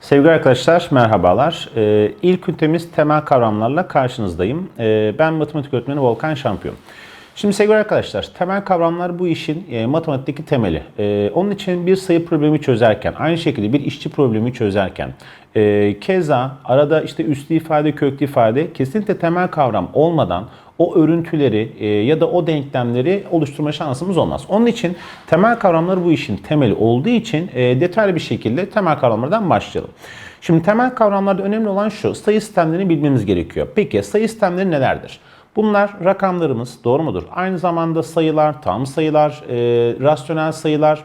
Sevgili arkadaşlar merhabalar. Ee, ilk ünitemiz temel kavramlarla karşınızdayım. Ee, ben matematik öğretmeni Volkan Şampiyon. Şimdi sevgili arkadaşlar temel kavramlar bu işin e, matematikteki temeli. E, onun için bir sayı problemi çözerken, aynı şekilde bir işçi problemi çözerken, e, keza arada işte üslü ifade, köklü ifade kesinlikle temel kavram olmadan o örüntüleri e, ya da o denklemleri oluşturma şansımız olmaz. Onun için temel kavramlar bu işin temeli olduğu için e, detaylı bir şekilde temel kavramlardan başlayalım. Şimdi temel kavramlarda önemli olan şu, sayı sistemlerini bilmemiz gerekiyor. Peki sayı sistemleri nelerdir? Bunlar rakamlarımız, doğru mudur? Aynı zamanda sayılar, tam sayılar, e, rasyonel sayılar,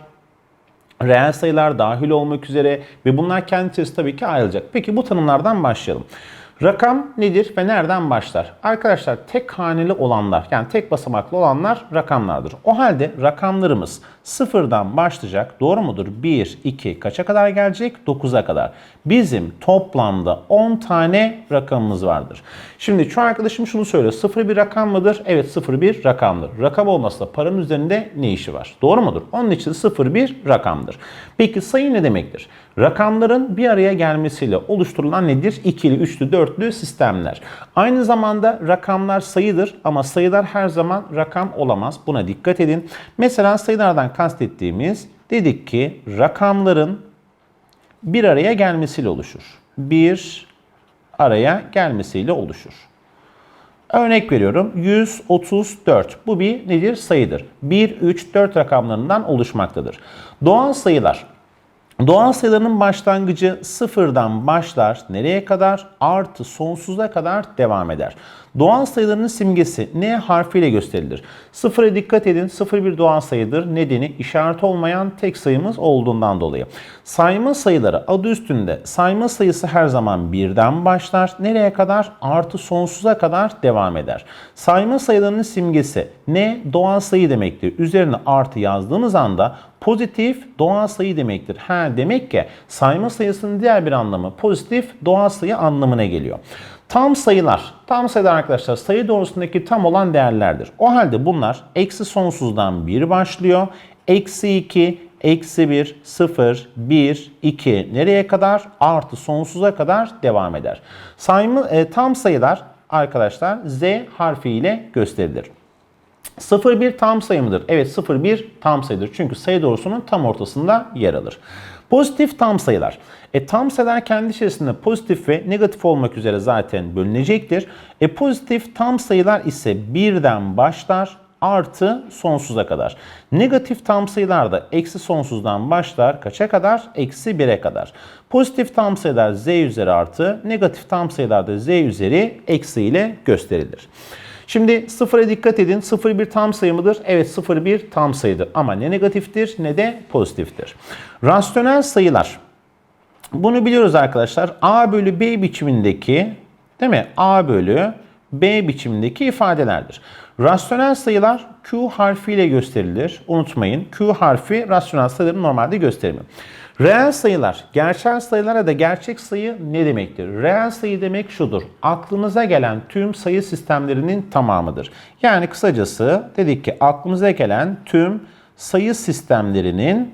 reel sayılar dahil olmak üzere ve bunlar kendi içerisinde tabii ki ayrılacak. Peki bu tanımlardan başlayalım. Rakam nedir ve nereden başlar? Arkadaşlar tek haneli olanlar yani tek basamaklı olanlar rakamlardır. O halde rakamlarımız sıfırdan başlayacak. Doğru mudur? 1, 2 kaça kadar gelecek? 9'a kadar. Bizim toplamda 10 tane rakamımız vardır. Şimdi şu arkadaşım şunu söylüyor. 0 bir rakam mıdır? Evet 0 bir rakamdır. Rakam olmasa da paranın üzerinde ne işi var? Doğru mudur? Onun için 0 bir rakamdır. Peki sayı ne demektir? Rakamların bir araya gelmesiyle oluşturulan nedir? İkili, üçlü, dörtlü sistemler. Aynı zamanda rakamlar sayıdır ama sayılar her zaman rakam olamaz. Buna dikkat edin. Mesela sayılardan kastettiğimiz dedik ki rakamların bir araya gelmesiyle oluşur. Bir araya gelmesiyle oluşur. Örnek veriyorum 134. Bu bir nedir? Sayıdır. 1, 3, 4 rakamlarından oluşmaktadır. Doğal sayılar Doğal sayıların başlangıcı sıfırdan başlar. Nereye kadar? Artı sonsuza kadar devam eder. Doğal sayıların simgesi N harfiyle gösterilir. Sıfıra dikkat edin. Sıfır bir doğal sayıdır. Nedeni işaret olmayan tek sayımız olduğundan dolayı. Sayma sayıları adı üstünde. Sayma sayısı her zaman birden başlar. Nereye kadar? Artı sonsuza kadar devam eder. Sayma sayılarının simgesi N doğal sayı demektir. Üzerine artı yazdığımız anda pozitif doğal sayı demektir. Ha demek ki sayma sayısının diğer bir anlamı pozitif doğal sayı anlamına geliyor. Tam sayılar. Tam sayılar arkadaşlar sayı doğrusundaki tam olan değerlerdir. O halde bunlar eksi sonsuzdan 1 başlıyor. Eksi 2, eksi 1, 0, 1, 2 nereye kadar? Artı sonsuza kadar devam eder. Sayma, e, tam sayılar arkadaşlar Z harfiyle gösterilir. 0 bir tam sayı mıdır? Evet 0 bir tam sayıdır. Çünkü sayı doğrusunun tam ortasında yer alır. Pozitif tam sayılar. E, tam sayılar kendi içerisinde pozitif ve negatif olmak üzere zaten bölünecektir. E, pozitif tam sayılar ise birden başlar artı sonsuza kadar. Negatif tam sayılar da eksi sonsuzdan başlar kaça kadar? Eksi 1'e kadar. Pozitif tam sayılar z üzeri artı, negatif tam sayılar da z üzeri eksi ile gösterilir. Şimdi sıfıra dikkat edin. Sıfır bir tam sayı mıdır? Evet sıfır bir tam sayıdır. Ama ne negatiftir ne de pozitiftir. Rasyonel sayılar. Bunu biliyoruz arkadaşlar. A bölü B biçimindeki değil mi? A bölü B biçimindeki ifadelerdir. Rasyonel sayılar Q harfiyle gösterilir. Unutmayın Q harfi rasyonel sayıların normalde gösterimi. Reel sayılar, gerçel sayılar ya da gerçek sayı ne demektir? Reel sayı demek şudur. Aklınıza gelen tüm sayı sistemlerinin tamamıdır. Yani kısacası dedik ki aklımıza gelen tüm sayı sistemlerinin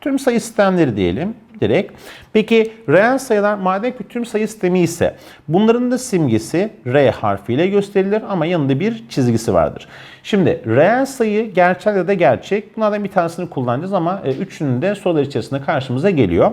tüm sayı sistemleri diyelim direkt. Peki reel sayılar madem ki tüm sayı sistemi ise bunların da simgesi R harfiyle gösterilir ama yanında bir çizgisi vardır. Şimdi reel sayı gerçel ya da gerçek bunlardan bir tanesini kullanacağız ama e, üçünün de sorular içerisinde karşımıza geliyor.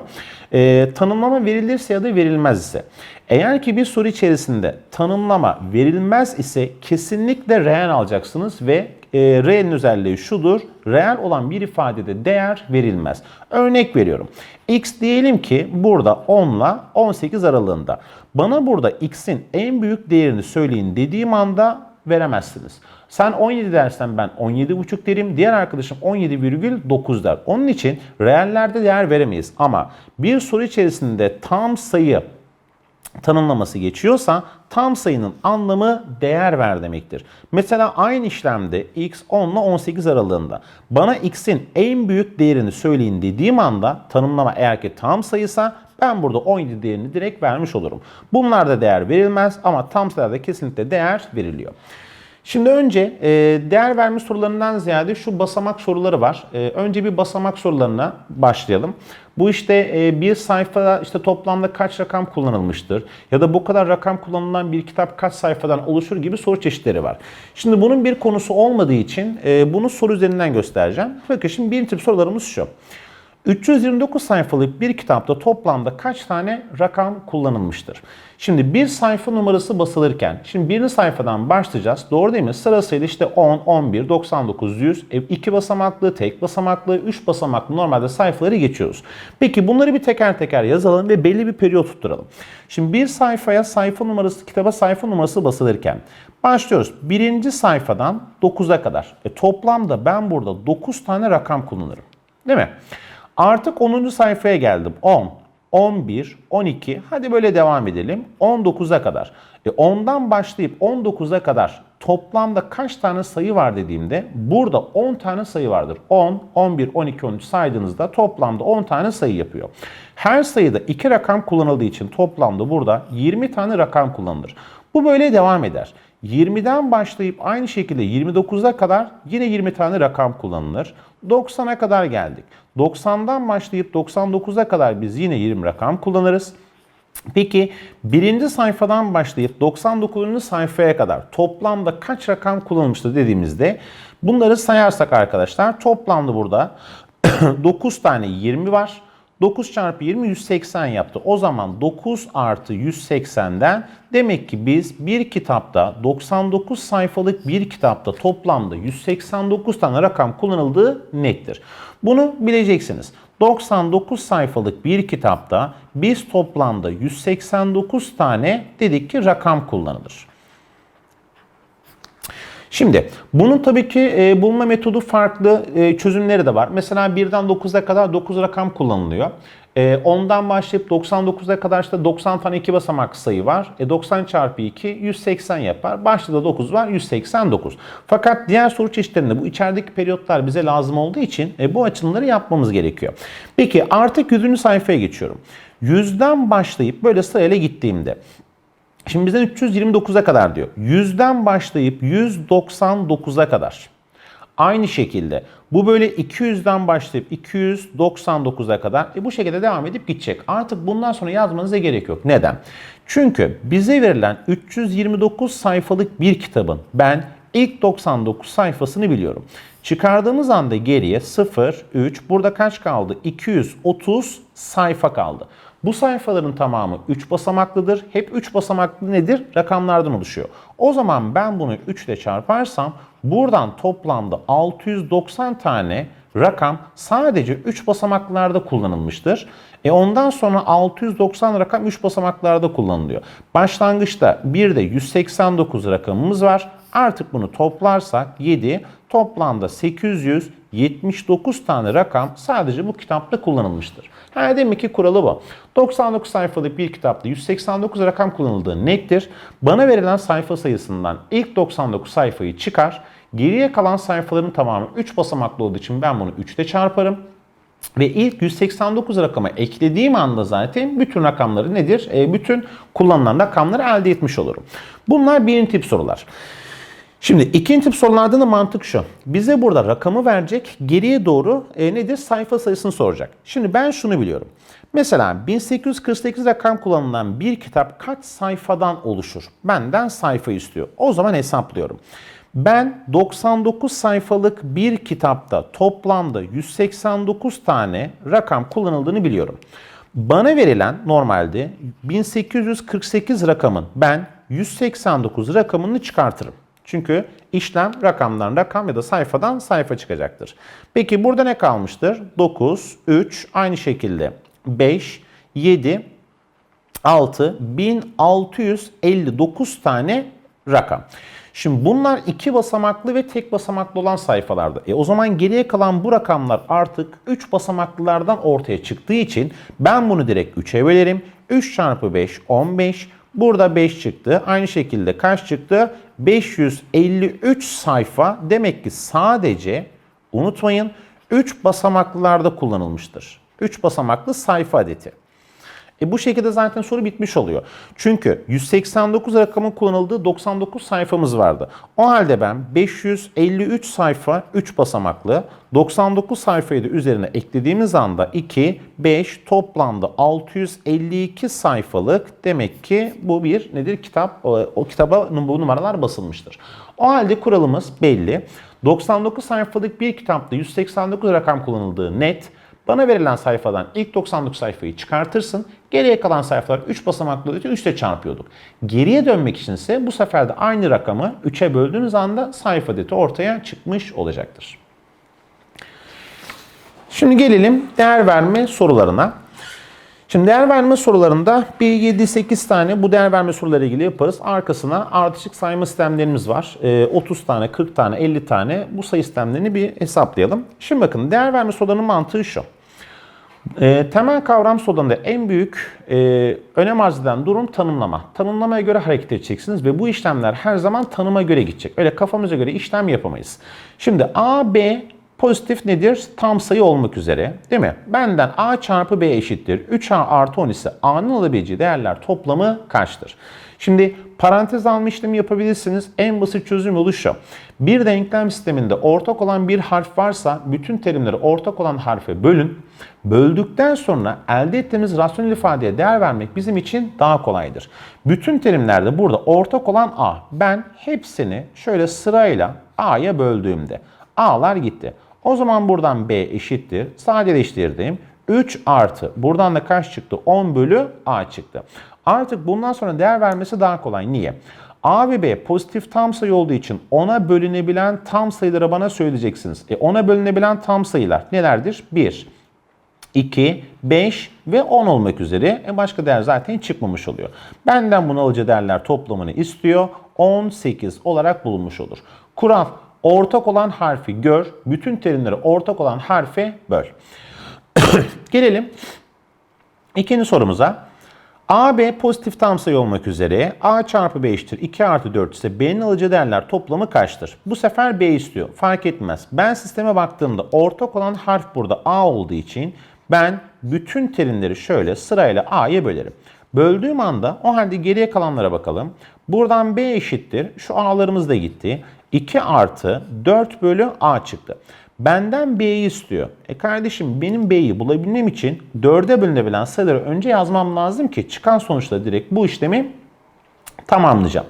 E, tanımlama verilirse ya da verilmez ise eğer ki bir soru içerisinde tanımlama verilmez ise kesinlikle reel alacaksınız ve e, reelin özelliği şudur. Reel olan bir ifadede değer verilmez. Örnek veriyorum. X diyelim ki burada 10 ile 18 aralığında. Bana burada x'in en büyük değerini söyleyin dediğim anda veremezsiniz. Sen 17 dersen ben 17,5 derim. Diğer arkadaşım 17,9 der. Onun için reellerde değer veremeyiz. Ama bir soru içerisinde tam sayı tanımlaması geçiyorsa tam sayının anlamı değer ver demektir. Mesela aynı işlemde x 10 ile 18 aralığında bana x'in en büyük değerini söyleyin dediğim anda tanımlama eğer ki tam sayısa ben burada 17 değerini direkt vermiş olurum. Bunlarda değer verilmez ama tam sayıda kesinlikle değer veriliyor. Şimdi önce e, değer verme sorularından ziyade şu basamak soruları var. E, önce bir basamak sorularına başlayalım. Bu işte e, bir sayfada işte toplamda kaç rakam kullanılmıştır ya da bu kadar rakam kullanılan bir kitap kaç sayfadan oluşur gibi soru çeşitleri var. Şimdi bunun bir konusu olmadığı için e, bunu soru üzerinden göstereceğim. Bakın şimdi bir tip sorularımız şu. 329 sayfalık bir kitapta toplamda kaç tane rakam kullanılmıştır? Şimdi bir sayfa numarası basılırken, şimdi birinci sayfadan başlayacağız. Doğru değil mi? Sırasıyla işte 10, 11, 99, 100, 2 basamaklı, tek basamaklı, 3 basamaklı normalde sayfaları geçiyoruz. Peki bunları bir teker teker yazalım ve belli bir periyot tutturalım. Şimdi bir sayfaya sayfa numarası, kitaba sayfa numarası basılırken başlıyoruz. Birinci sayfadan 9'a kadar. E, toplamda ben burada 9 tane rakam kullanırım. Değil mi? Artık 10. sayfaya geldim. 10, 11, 12. Hadi böyle devam edelim. 19'a kadar. E 10'dan başlayıp 19'a kadar toplamda kaç tane sayı var dediğimde burada 10 tane sayı vardır. 10, 11, 12, 13 saydığınızda toplamda 10 tane sayı yapıyor. Her sayıda 2 rakam kullanıldığı için toplamda burada 20 tane rakam kullanılır. Bu böyle devam eder. 20'den başlayıp aynı şekilde 29'a kadar yine 20 tane rakam kullanılır. 90'a kadar geldik. 90'dan başlayıp 99'a kadar biz yine 20 rakam kullanırız. Peki birinci sayfadan başlayıp 99. sayfaya kadar toplamda kaç rakam kullanılmıştır dediğimizde bunları sayarsak arkadaşlar toplamda burada 9 tane 20 var. 9 çarpı 20 180 yaptı. O zaman 9 artı 180'den demek ki biz bir kitapta 99 sayfalık bir kitapta toplamda 189 tane rakam kullanıldığı nettir. Bunu bileceksiniz. 99 sayfalık bir kitapta biz toplamda 189 tane dedik ki rakam kullanılır. Şimdi bunun tabii ki e, bulma metodu farklı e, çözümleri de var. Mesela 1'den 9'a kadar 9 rakam kullanılıyor. E, 10'dan başlayıp 99'a kadar işte 90 tane 2 basamak sayı var. E, 90 çarpı 2 180 yapar. Başta da 9 var 189. Fakat diğer soru çeşitlerinde bu içerideki periyotlar bize lazım olduğu için e, bu açılımları yapmamız gerekiyor. Peki artık 100. sayfaya geçiyorum. 100'den başlayıp böyle sırayla gittiğimde Şimdi bizden 329'a kadar diyor. 100'den başlayıp 199'a kadar. Aynı şekilde bu böyle 200'den başlayıp 299'a kadar e bu şekilde devam edip gidecek. Artık bundan sonra yazmanıza gerek yok. Neden? Çünkü bize verilen 329 sayfalık bir kitabın ben ilk 99 sayfasını biliyorum. Çıkardığımız anda geriye 0, 3, burada kaç kaldı? 230 sayfa kaldı. Bu sayfaların tamamı 3 basamaklıdır. Hep 3 basamaklı nedir? Rakamlardan oluşuyor. O zaman ben bunu 3 ile çarparsam buradan toplamda 690 tane rakam sadece 3 basamaklarda kullanılmıştır. E ondan sonra 690 rakam 3 basamaklarda kullanılıyor. Başlangıçta bir de 189 rakamımız var. Artık bunu toplarsak 7 toplamda 879 tane rakam sadece bu kitapta kullanılmıştır. Ha demek ki kuralı bu. 99 sayfalık bir kitapta 189 rakam kullanıldığı nettir. Bana verilen sayfa sayısından ilk 99 sayfayı çıkar. Geriye kalan sayfaların tamamı 3 basamaklı olduğu için ben bunu 3 ile çarparım. Ve ilk 189 rakama eklediğim anda zaten bütün rakamları nedir? E, bütün kullanılan rakamları elde etmiş olurum. Bunlar birinci tip sorular. Şimdi ikinci tip sorularda da mantık şu. Bize burada rakamı verecek, geriye doğru e, nedir? Sayfa sayısını soracak. Şimdi ben şunu biliyorum. Mesela 1848 rakam kullanılan bir kitap kaç sayfadan oluşur? Benden sayfa istiyor. O zaman hesaplıyorum. Ben 99 sayfalık bir kitapta toplamda 189 tane rakam kullanıldığını biliyorum. Bana verilen normalde 1848 rakamın ben 189 rakamını çıkartırım. Çünkü işlem rakamdan rakam ya da sayfadan sayfa çıkacaktır. Peki burada ne kalmıştır? 9, 3, aynı şekilde 5, 7, 6, 1659 tane rakam. Şimdi bunlar iki basamaklı ve tek basamaklı olan sayfalarda. E o zaman geriye kalan bu rakamlar artık 3 basamaklılardan ortaya çıktığı için ben bunu direkt 3'e bölerim. 3 çarpı 5 15. Burada 5 çıktı. Aynı şekilde kaç çıktı? 553 sayfa demek ki sadece unutmayın 3 basamaklılarda kullanılmıştır. 3 basamaklı sayfa adeti. E bu şekilde zaten soru bitmiş oluyor. Çünkü 189 rakamın kullanıldığı 99 sayfamız vardı. O halde ben 553 sayfa 3 basamaklı 99 sayfayı da üzerine eklediğimiz anda 2, 5 toplamda 652 sayfalık demek ki bu bir nedir kitap o, kitaba bu numaralar basılmıştır. O halde kuralımız belli. 99 sayfalık bir kitapta 189 rakam kullanıldığı net. Bana verilen sayfadan ilk 99 sayfayı çıkartırsın. Geriye kalan sayfalar 3 basamaklı öte 3 ile çarpıyorduk. Geriye dönmek için ise bu sefer de aynı rakamı 3'e böldüğünüz anda sayfa adeti ortaya çıkmış olacaktır. Şimdi gelelim değer verme sorularına. Şimdi değer verme sorularında bir 7-8 tane bu değer verme soruları ilgili yaparız. Arkasına ardışık sayma sistemlerimiz var. 30 tane, 40 tane, 50 tane bu sayı sistemlerini bir hesaplayalım. Şimdi bakın değer verme sorularının mantığı şu. E, temel kavram sorularında en büyük e, önem arz eden durum tanımlama. Tanımlamaya göre hareket edeceksiniz ve bu işlemler her zaman tanıma göre gidecek. Öyle kafamıza göre işlem yapamayız. Şimdi A, B pozitif nedir? Tam sayı olmak üzere değil mi? Benden A çarpı B eşittir. 3A artı 10 ise A'nın alabileceği değerler toplamı kaçtır? Şimdi parantez alma işlemi yapabilirsiniz. En basit çözüm yolu şu. Bir denklem sisteminde ortak olan bir harf varsa bütün terimleri ortak olan harfe bölün. Böldükten sonra elde ettiğimiz rasyonel ifadeye değer vermek bizim için daha kolaydır. Bütün terimlerde burada ortak olan A. Ben hepsini şöyle sırayla A'ya böldüğümde A'lar gitti. O zaman buradan B eşittir. Sadeleştirdim. 3 artı. Buradan da kaç çıktı? 10 bölü A çıktı. Artık bundan sonra değer vermesi daha kolay. Niye? A ve B pozitif tam sayı olduğu için ona bölünebilen tam sayıları bana söyleyeceksiniz. E ona bölünebilen tam sayılar nelerdir? 1, 2, 5 ve 10 olmak üzere e başka değer zaten çıkmamış oluyor. Benden bunu alıcı değerler toplamını istiyor. 18 olarak bulunmuş olur. Kural ortak olan harfi gör, bütün terimleri ortak olan harfe böl. Gelelim ikinci sorumuza. A, B pozitif tam sayı olmak üzere A çarpı B eşittir 2 artı 4 ise B'nin alacağı değerler toplamı kaçtır? Bu sefer B istiyor. Fark etmez. Ben sisteme baktığımda ortak olan harf burada A olduğu için ben bütün terimleri şöyle sırayla A'ya bölerim. Böldüğüm anda o halde geriye kalanlara bakalım. Buradan B eşittir. Şu A'larımız da gitti. 2 artı 4 bölü A çıktı. Benden B'yi istiyor. E kardeşim benim B'yi bulabilmem için 4'e bölünebilen sayıları önce yazmam lazım ki çıkan sonuçta direkt bu işlemi tamamlayacağım.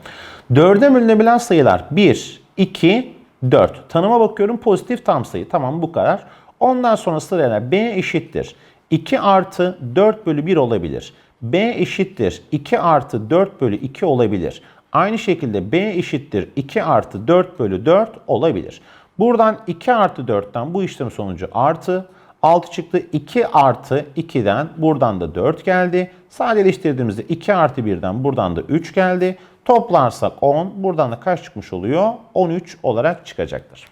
4'e bölünebilen sayılar 1, 2, 4. Tanıma bakıyorum pozitif tam sayı. Tamam bu kadar. Ondan sonra sırayla B eşittir. 2 artı 4 bölü 1 olabilir. B eşittir 2 artı 4 bölü 2 olabilir. Aynı şekilde B eşittir 2 artı 4 bölü 4 olabilir. Buradan 2 artı 4'ten bu işlem sonucu artı 6 çıktı. 2 artı 2'den buradan da 4 geldi. Sadeleştirdiğimizde 2 artı 1'den buradan da 3 geldi. Toplarsak 10. Buradan da kaç çıkmış oluyor? 13 olarak çıkacaktır.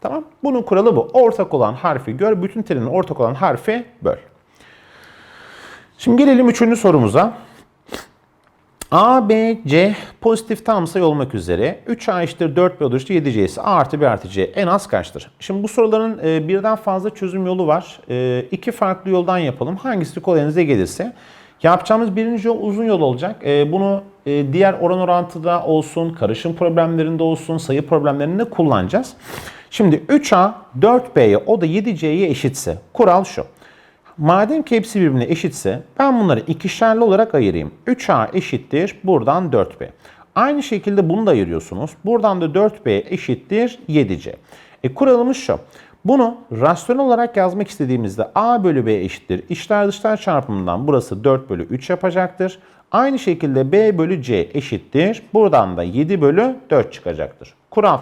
Tamam. Bunun kuralı bu. Ortak olan harfi gör. Bütün terinin ortak olan harfi böl. Şimdi gelelim üçüncü sorumuza. A, B, C pozitif tam sayı olmak üzere 3A eşittir 4B olur işte 7C ise A artı B artı C en az kaçtır? Şimdi bu soruların e, birden fazla çözüm yolu var. E, iki farklı yoldan yapalım. Hangisi kolayınıza gelirse. Yapacağımız birinci yol uzun yol olacak. E, bunu diğer oran orantıda olsun, karışım problemlerinde olsun, sayı problemlerinde kullanacağız. Şimdi 3A 4B'ye o da 7C'ye eşitse kural şu. Madem ki hepsi birbirine eşitse ben bunları ikişerli olarak ayırayım. 3A eşittir buradan 4B. Aynı şekilde bunu da ayırıyorsunuz. Buradan da 4B eşittir 7C. E kuralımız şu. Bunu rasyonel olarak yazmak istediğimizde A bölü B eşittir. İçler dışlar çarpımından burası 4 bölü 3 yapacaktır. Aynı şekilde B bölü C eşittir. Buradan da 7 bölü 4 çıkacaktır. Kural.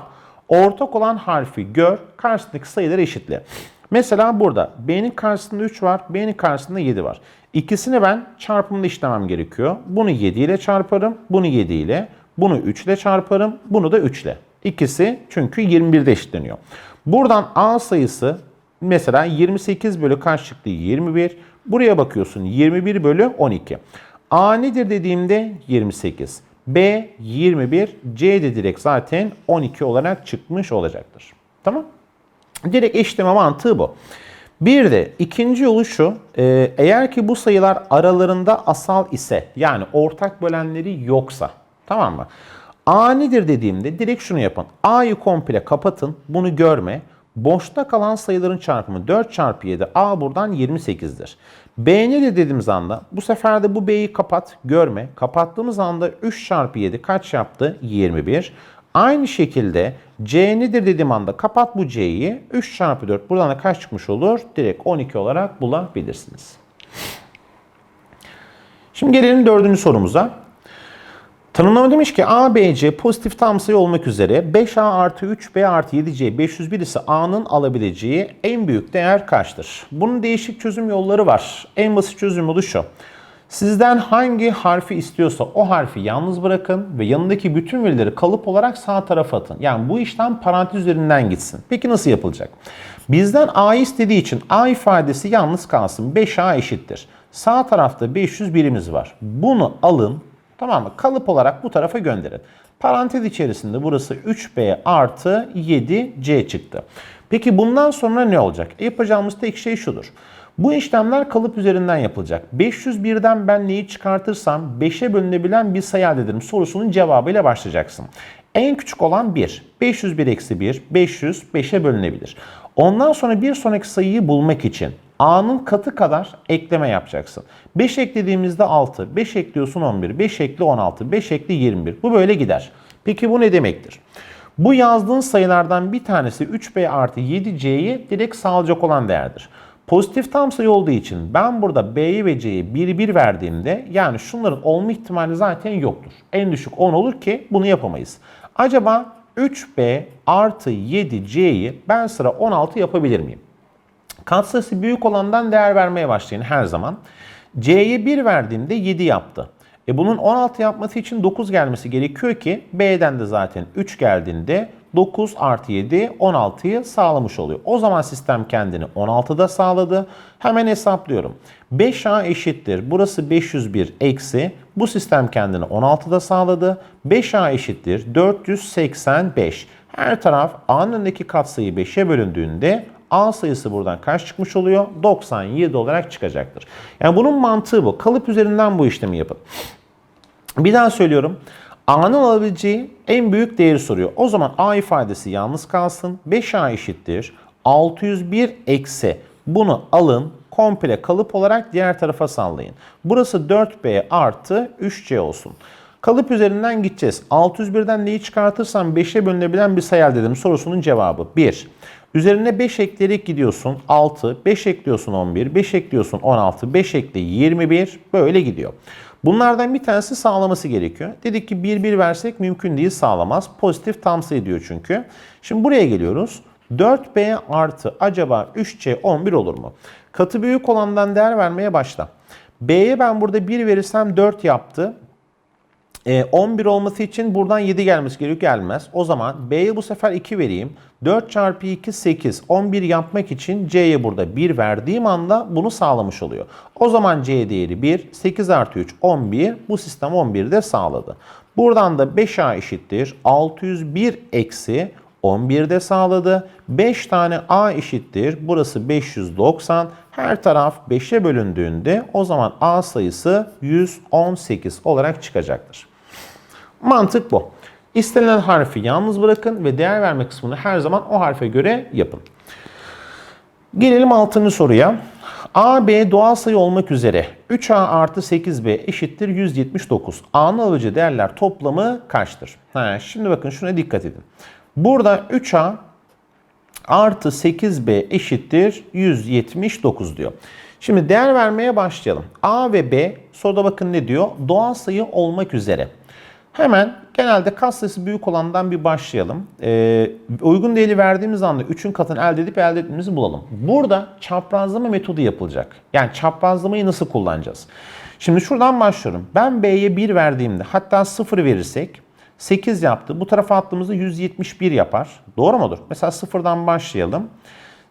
Ortak olan harfi gör, karşısındaki sayıları eşitle. Mesela burada B'nin karşısında 3 var, B'nin karşısında 7 var. İkisini ben çarpımda işlemem gerekiyor. Bunu 7 ile çarparım, bunu 7 ile, bunu 3 ile çarparım, bunu da 3 ile. İkisi çünkü 21'de eşitleniyor. Buradan A sayısı mesela 28 bölü kaç çıktı? 21. Buraya bakıyorsun 21 bölü 12. A nedir dediğimde 28. B 21, C de direkt zaten 12 olarak çıkmış olacaktır. Tamam? Direkt eşitleme mantığı bu. Bir de ikinci yolu şu, e, eğer ki bu sayılar aralarında asal ise yani ortak bölenleri yoksa tamam mı? A nedir dediğimde direkt şunu yapın. A'yı komple kapatın, bunu görme. Boşta kalan sayıların çarpımı 4 çarpı 7. A buradan 28'dir. B nedir dediğimiz anda bu sefer de bu B'yi kapat, görme. Kapattığımız anda 3 çarpı 7 kaç yaptı? 21. Aynı şekilde C nedir dediğim anda kapat bu C'yi. 3 çarpı 4 buradan da kaç çıkmış olur? Direkt 12 olarak bulabilirsiniz. Şimdi gelelim dördüncü sorumuza. Tanımlama demiş ki A, B, C pozitif tam sayı olmak üzere 5A artı 3, B artı 7C 501 ise A'nın alabileceği en büyük değer kaçtır? Bunun değişik çözüm yolları var. En basit çözüm yolu şu. Sizden hangi harfi istiyorsa o harfi yalnız bırakın ve yanındaki bütün verileri kalıp olarak sağ tarafa atın. Yani bu işlem parantez üzerinden gitsin. Peki nasıl yapılacak? Bizden A'yı istediği için A ifadesi yalnız kalsın. 5A eşittir. Sağ tarafta 500 birimiz var. Bunu alın, Tamam mı? Kalıp olarak bu tarafa gönderin. Parantez içerisinde burası 3b artı 7c çıktı. Peki bundan sonra ne olacak? E yapacağımız tek şey şudur. Bu işlemler kalıp üzerinden yapılacak. 501'den ben neyi çıkartırsam 5'e bölünebilen bir sayı elde ederim sorusunun cevabıyla başlayacaksın. En küçük olan 1. 501 eksi 1, 500 5'e bölünebilir. Ondan sonra bir sonraki sayıyı bulmak için A'nın katı kadar ekleme yapacaksın. 5 eklediğimizde 6, 5 ekliyorsun 11, 5 ekli 16, 5 ekli 21. Bu böyle gider. Peki bu ne demektir? Bu yazdığın sayılardan bir tanesi 3B artı 7C'yi direkt sağlayacak olan değerdir. Pozitif tam sayı olduğu için ben burada B'yi ve C'yi 1 1 verdiğimde yani şunların olma ihtimali zaten yoktur. En düşük 10 olur ki bunu yapamayız. Acaba 3B artı 7C'yi ben sıra 16 yapabilir miyim? Katsayısı büyük olandan değer vermeye başlayın her zaman. C'ye 1 verdiğimde 7 yaptı. E bunun 16 yapması için 9 gelmesi gerekiyor ki B'den de zaten 3 geldiğinde 9 artı 7 16'yı sağlamış oluyor. O zaman sistem kendini 16'da sağladı. Hemen hesaplıyorum. 5A eşittir. Burası 501 eksi. Bu sistem kendini 16'da sağladı. 5A eşittir. 485. Her taraf A'nın önündeki katsayı 5'e bölündüğünde A sayısı buradan kaç çıkmış oluyor? 97 olarak çıkacaktır. Yani bunun mantığı bu. Kalıp üzerinden bu işlemi yapın. Bir daha söylüyorum. A'nın alabileceği en büyük değeri soruyor. O zaman A ifadesi yalnız kalsın. 5A eşittir. 601 eksi. Bunu alın. Komple kalıp olarak diğer tarafa sallayın. Burası 4B artı 3C olsun. Kalıp üzerinden gideceğiz. 601'den neyi çıkartırsam 5'e bölünebilen bir sayı elde edelim sorusunun cevabı 1. Üzerine 5 ekleyerek gidiyorsun 6, 5 ekliyorsun 11, 5 ekliyorsun 16, 5 ekle 21 böyle gidiyor. Bunlardan bir tanesi sağlaması gerekiyor. Dedik ki 1 1 versek mümkün değil sağlamaz. Pozitif tam sayı diyor çünkü. Şimdi buraya geliyoruz. 4B artı acaba 3C 11 olur mu? Katı büyük olandan değer vermeye başla. B'ye ben burada 1 verirsem 4 yaptı. 11 e, olması için buradan 7 gelmesi gerekiyor gelmez. O zaman B'ye bu sefer 2 vereyim. 4 çarpı 2 8. 11 yapmak için C'ye burada 1 verdiğim anda bunu sağlamış oluyor. O zaman C değeri 1. 8 artı 3 11. Bu sistem 11'i de sağladı. Buradan da 5A eşittir. 601 eksi 11 de sağladı. 5 tane A eşittir. Burası 590. Her taraf 5'e bölündüğünde o zaman A sayısı 118 olarak çıkacaktır. Mantık bu. İstenilen harfi yalnız bırakın ve değer verme kısmını her zaman o harfe göre yapın. Gelelim 6. soruya. A, B doğal sayı olmak üzere 3A artı 8B eşittir 179. A'nın alıcı değerler toplamı kaçtır? Ha, şimdi bakın şuna dikkat edin. Burada 3A artı 8B eşittir 179 diyor. Şimdi değer vermeye başlayalım. A ve B soruda bakın ne diyor? Doğal sayı olmak üzere. Hemen genelde kas sayısı büyük olandan bir başlayalım. Ee, uygun değeri verdiğimiz anda 3'ün katını elde edip elde ettiğimizi bulalım. Burada çaprazlama metodu yapılacak. Yani çaprazlamayı nasıl kullanacağız? Şimdi şuradan başlıyorum. Ben B'ye 1 verdiğimde hatta 0 verirsek 8 yaptı. Bu tarafa attığımızda 171 yapar. Doğru mudur? Mesela sıfırdan başlayalım.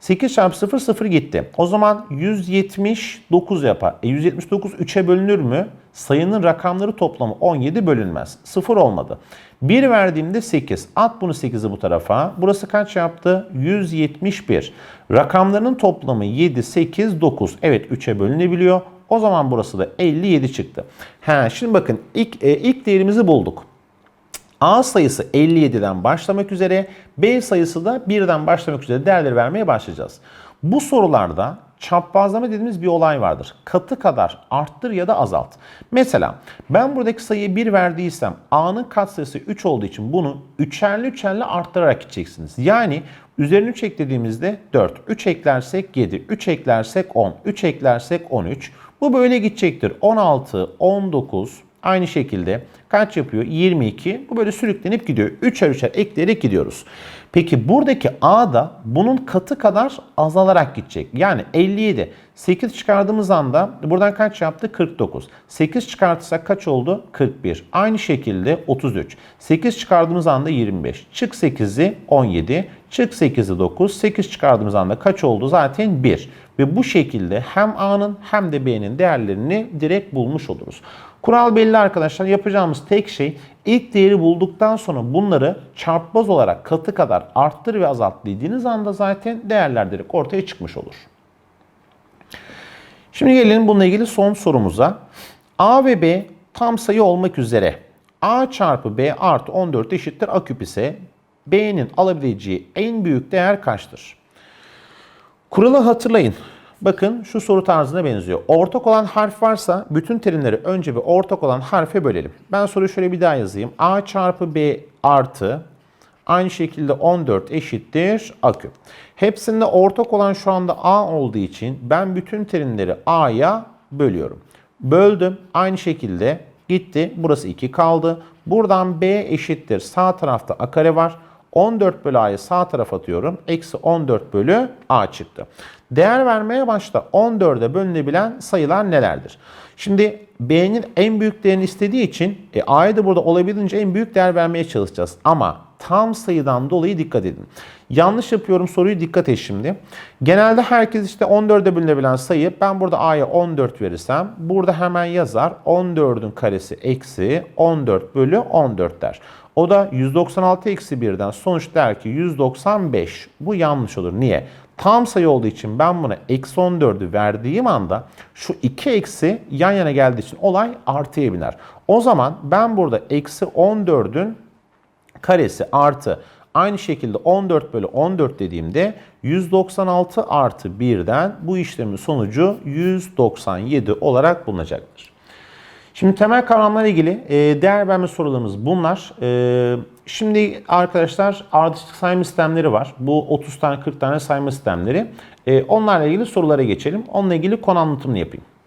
8 çarpı 0 0 gitti. O zaman 179 yapar. E 179 3'e bölünür mü? Sayının rakamları toplamı 17 bölünmez. 0 olmadı. 1 verdiğimde 8. At bunu 8'i bu tarafa. Burası kaç yaptı? 171. Rakamlarının toplamı 7, 8, 9. Evet 3'e bölünebiliyor. O zaman burası da 57 çıktı. Ha, şimdi bakın ilk, e, ilk değerimizi bulduk. A sayısı 57'den başlamak üzere, B sayısı da 1'den başlamak üzere değerleri vermeye başlayacağız. Bu sorularda çaprazlama dediğimiz bir olay vardır. Katı kadar arttır ya da azalt. Mesela ben buradaki sayıyı 1 verdiysem A'nın katsayısı 3 olduğu için bunu üçerli üçerli arttırarak gideceksiniz. Yani üzerine 3 eklediğimizde 4, 3 eklersek 7, 3 eklersek 10, 3 eklersek 13. Bu böyle gidecektir. 16, 19, Aynı şekilde kaç yapıyor? 22. Bu böyle sürüklenip gidiyor. Üçer üçer ekleyerek gidiyoruz. Peki buradaki A da bunun katı kadar azalarak gidecek. Yani 57. 8 çıkardığımız anda buradan kaç yaptı? 49. 8 çıkartırsak kaç oldu? 41. Aynı şekilde 33. 8 çıkardığımız anda 25. Çık 8'i 17. Çık 8'i 9. 8 çıkardığımız anda kaç oldu? Zaten 1. Ve bu şekilde hem A'nın hem de B'nin değerlerini direkt bulmuş oluruz. Kural belli arkadaşlar. Yapacağımız tek şey ilk değeri bulduktan sonra bunları çarpmaz olarak katı kadar arttır ve azalt dediğiniz anda zaten değerler direkt ortaya çıkmış olur. Şimdi gelelim bununla ilgili son sorumuza. A ve B tam sayı olmak üzere A çarpı B artı 14 eşittir A küp ise B'nin alabileceği en büyük değer kaçtır? Kuralı hatırlayın. Bakın şu soru tarzına benziyor. Ortak olan harf varsa bütün terimleri önce bir ortak olan harfe bölelim. Ben soruyu şöyle bir daha yazayım. A çarpı B artı aynı şekilde 14 eşittir A küp. Hepsinde ortak olan şu anda A olduğu için ben bütün terimleri A'ya bölüyorum. Böldüm. Aynı şekilde gitti. Burası 2 kaldı. Buradan B eşittir. Sağ tarafta A kare var. 14 bölü A'yı sağ tarafa atıyorum. Eksi 14 bölü A çıktı. Değer vermeye başta 14'e bölünebilen sayılar nelerdir? Şimdi B'nin en büyük değerini istediği için e, A'ya da burada olabildiğince en büyük değer vermeye çalışacağız. Ama tam sayıdan dolayı dikkat edin. Yanlış yapıyorum soruyu dikkat et şimdi. Genelde herkes işte 14'e bölünebilen sayı ben burada A'ya 14 verirsem burada hemen yazar 14'ün karesi eksi 14 bölü 14 der. O da 196 eksi 1'den sonuç der ki 195. Bu yanlış olur. Niye? Tam sayı olduğu için ben buna eksi 14'ü verdiğim anda şu iki eksi yan yana geldiği için olay artıya biner. O zaman ben burada eksi 14'ün karesi artı aynı şekilde 14 bölü 14 dediğimde 196 artı 1'den bu işlemin sonucu 197 olarak bulunacaktır. Şimdi temel kavramlarla ilgili e, değer verme sorularımız bunlar. E, şimdi arkadaşlar ardışık sayma sistemleri var. Bu 30 tane 40 tane sayma sistemleri. E, onlarla ilgili sorulara geçelim. Onunla ilgili konu anlatımını yapayım.